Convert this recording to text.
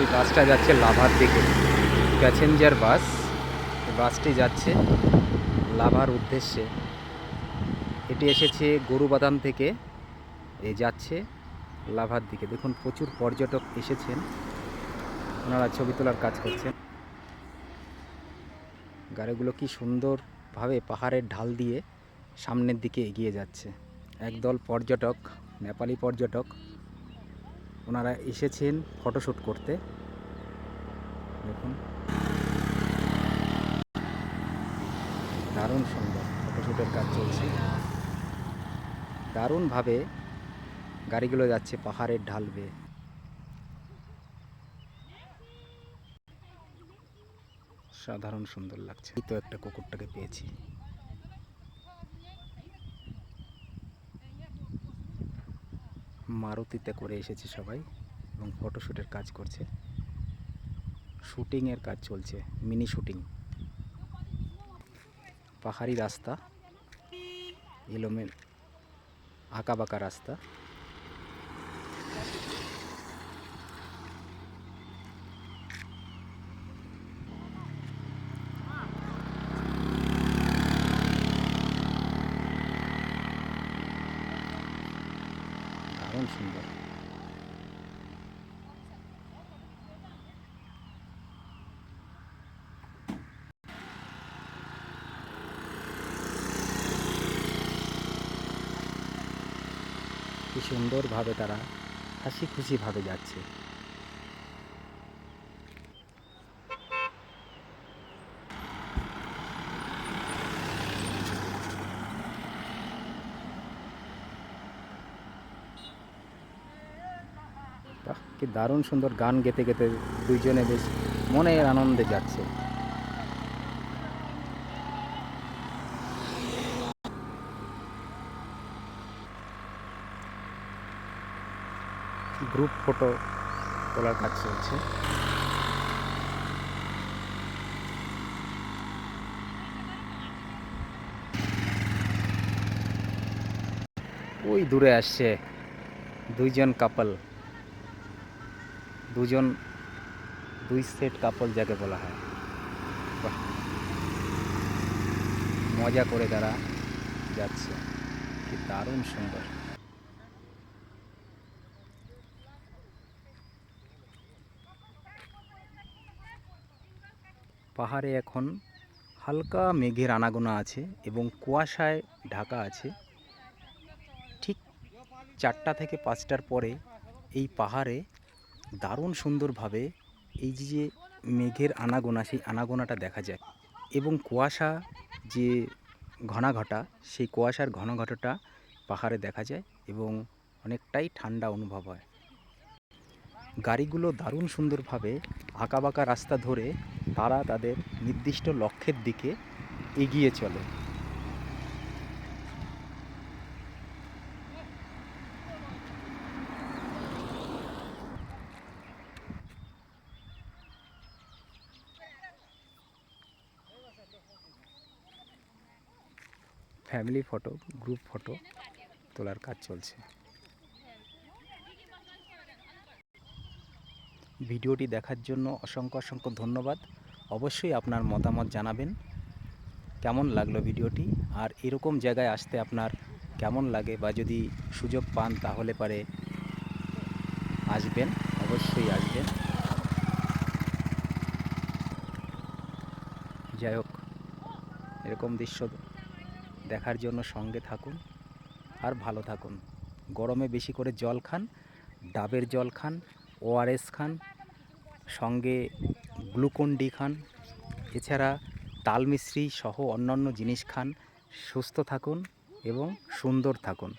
এই বাসটা যাচ্ছে লাভার দিকে। প্যাসেঞ্জার বাস বাসটি যাচ্ছে লাভার উদ্দেশ্যে। এটি এসেছে গরুবাদাম থেকে, এ যাচ্ছে লাভার দিকে। দেখুন, প্রচুর পর্যটক এসেছেন। ওনারা ছবি তোলার কাজ করছেন। গাড়িগুলো কি সুন্দরভাবে পাহাড়ের ঢাল দিয়ে সামনের দিকে এগিয়ে যাচ্ছে। একদল পর্যটক, নেপালি পর্যটক ওনারা এসেছেন ফটোশ্যুট করতে। দেখুন। দারুণ সুন্দর ফটোশ্যুটের কাজ চলছে। দারুণভাবে গাড়িগুলো যাচ্ছে, পাহাড়ের ঢাল সাধারণ সুন্দর লাগছে। তো একটা কুকুরটাকে পেয়েছি। মারুতিতে করে এসেছে সবাই এবং ফটোশ্যুটের কাজ করছে। শুটিংয়ের কাজ চলছে, মিনি শুটিং। পাহাড়ি রাস্তা, এলোমেল আঁকা বাঁকা রাস্তা। দারুণ সুন্দর সুন্দরভাবে তারা হাসি খুশিভাবে যাচ্ছে। কি দারুণ সুন্দর গান গেতে গেতে দুইজনে বেশ মনের আনন্দে যাচ্ছে। গ্রুপ ফটো তোলার কাজ চলছে। ওই দূরে আসছে দুইজন কাপল দুজন, দুই সেট কাপল যাকে বলা হয়। মজা করে তারা যাচ্ছে। কি দারুণ সুন্দর। পাহাড়ে এখন হালকা মেঘের আনাগোনা আছে এবং কুয়াশায় ঢাকা আছে। ঠিক চারটা থেকে পাঁচটার পরে এই পাহাড়ে দারুণ সুন্দরভাবে এই যে যে মেঘের আনাগোনা, সেই আনাগোনাটা দেখা যায় এবং কুয়াশা যে ঘনাঘটা, সেই কুয়াশার ঘনঘটাটা পাহাড়ে দেখা যায় এবং অনেকটাই ঠান্ডা অনুভব হয়। গাড়িগুলো দারুণ সুন্দরভাবে আঁকাবাঁকা রাস্তা ধরে তারা তাদের নির্দিষ্ট লক্ষ্যের দিকে এগিয়ে চলে। ফ্যামিলি ফটো, গ্রুপ ফটো তোলার কাজ চলছে। ভিডিওটি দেখার জন্য অসংখ্য অসংখ্য ধন্যবাদ। অবশ্যই আপনার মতামত জানাবেন, কেমন লাগল ভিডিওটি, আর এরকম জায়গায় আসতে আপনার কেমন লাগে বা যদি সুযোগ পান তাহলে পারে আসবেন, অবশ্যই আসবেন। যাই হোক, এরকম দৃশ্য দেখার জন্য সঙ্গে থাকুন আর ভালো থাকুন। গরমে বেশি করে জল খান, ডাবের জল খান ওআরএস খান, সঙ্গে গ্লুকন ডি খান, এছাড়া তাল মিশ্রি সহ অন্যান্য জিনিস খান, সুস্থ থাকুন এবং সুন্দর থাকুন।